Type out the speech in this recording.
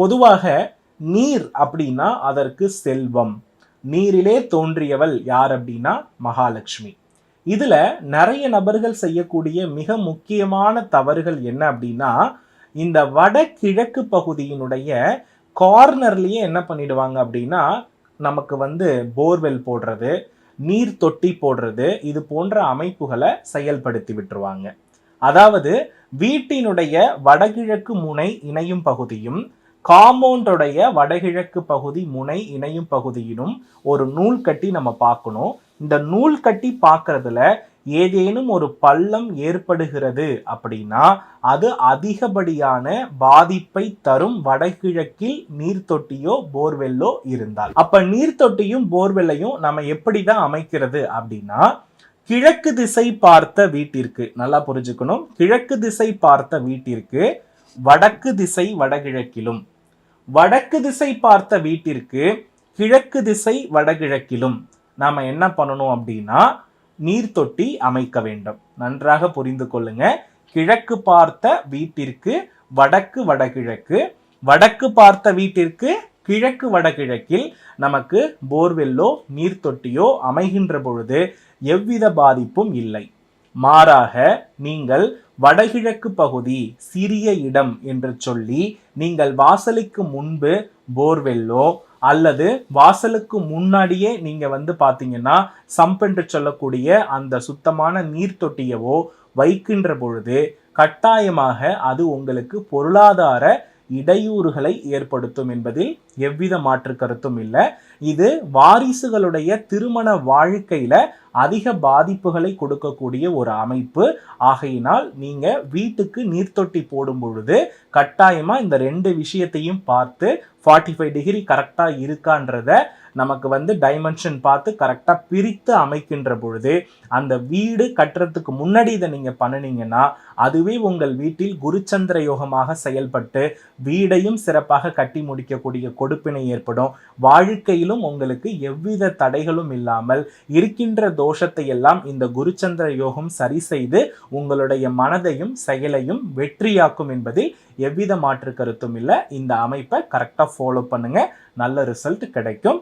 பொதுவாக நீர் அப்படின்னா அதற்கு செல்வம். நீரிலே தோன்றியவள் யார் அப்படின்னா மகாலட்சுமி. இதில் நிறைய நபர்கள் செய்யக்கூடிய மிக முக்கியமான தவறுகள் என்ன அப்படின்னா இந்த வடகிழக்கு பகுதியினுடைய கார்னர்லேயே என்ன பண்ணிடுவாங்க அப்படின்னா நமக்கு வந்து போர்வெல் போடுறது நீர் தொட்டி போடுறது இது போன்ற அமைப்புகளை செயல்படுத்தி விட்டுருவாங்க. அதாவது வீட்டினுடைய வடகிழக்கு முனை இணையும் பகுதியும் காம்பவுண்டோடைய வடகிழக்கு பகுதி முனை இணையும் பகுதியிலும் ஒரு நூல் கட்டி நம்ம பார்க்கணும். இந்த நூல் கட்டி பார்க்கறதுல ஏதேனும் ஒரு பள்ளம் ஏற்படுகிறது அப்படின்னா அது அதிகப்படியான பாதிப்பை தரும் வடகிழக்கில் நீர்த்தொட்டியோ போர்வெல்லோ இருந்தால். அப்ப நீர்த்தொட்டியும் போர்வெல்லையும் நம்ம எப்படி தான் அமைக்கிறது அப்படின்னா கிழக்கு திசை பார்த்த வீட்டிற்கு நல்லா புரிஞ்சுக்கணும். கிழக்கு திசை பார்த்த வீட்டிற்கு வடக்கு திசை வடகிழக்கிலும் வடக்கு திசை பார்த்த வீட்டிற்கு கிழக்கு திசை வடகிழக்கிலும் நாம் என்ன பண்ணணும் அப்படின்னா நீர்த்தொட்டி அமைக்க வேண்டும். நன்றாக புரிந்து கொள்ளுங்க. கிழக்கு பார்த்த வீட்டிற்கு வடக்கு வடகிழக்கு வடக்கு பார்த்த வீட்டிற்கு கிழக்கு வடகிழக்கில் நமக்கு போர்வெல்லோ நீர்த்தொட்டியோ அமைகின்ற பொழுது எவ்வித பாதிப்பும் இல்லை. மாறாக நீங்கள் வடகிழக்கு பகுதி சிறிய இடம் என்று சொல்லி நீங்கள் வாசலுக்கு முன்பு போர்வெல்லோ அல்லது வாசலுக்கு முன்னாடியே நீங்கள் வந்து பார்த்தீங்கன்னா சம்ப் என்று சொல்லக்கூடிய அந்த சுத்தமான நீர்த்தொட்டியவோ வைக்கின்ற பொழுது கட்டாயமாக அது உங்களுக்கு பொருளாதார இடையூறுகளை ஏற்படுத்தும் என்பதில் எவ்வித மாற்று கருத்தும் இல்லை. இது வாரிசுகளுடைய திருமண வாழ்க்கையில அதிக பாதிப்புகளை கொடுக்கக்கூடிய ஒரு அமைப்பு. ஆகையினால் நீங்கள் வீட்டுக்கு நீர்த்தொட்டி போடும் பொழுது கட்டாயமாக இந்த ரெண்டு விஷயத்தையும் பார்த்து ஃபார்ட்டி ஃபைவ் டிகிரி கரெக்டாக இருக்கான்றத நமக்கு வந்து டைமென்ஷன் பார்த்து கரெக்டாக பிரித்து அமைக்கின்ற பொழுது அந்த வீடு கட்டுறதுக்கு முன்னாடி இதை நீங்கள் பண்ணினீங்கன்னா அதுவே உங்கள் வீட்டில் குருச்சந்திர யோகமாக செயல்பட்டு வீடையும் சிறப்பாக கட்டி முடிக்கக்கூடிய கொடுப்பினை ஏற்படும். வாழ்க்கையிலும் உங்களுக்கு எவ்வித தடைகளும் இல்லாமல் இருக்கின்ற தோஷத்தை எல்லாம் இந்த குருச்சந்திர யோகம் சரி செய்து உங்களுடைய மனதையும் செயலையும் வெற்றியாக்கும் என்பதில் எவ்வித மாற்று கருத்தும் இல்லை. இந்த அமைப்பை கரெக்டாக ஃபாலோ பண்ணுங்க. நல்ல ரிசல்ட் கிடைக்கும்.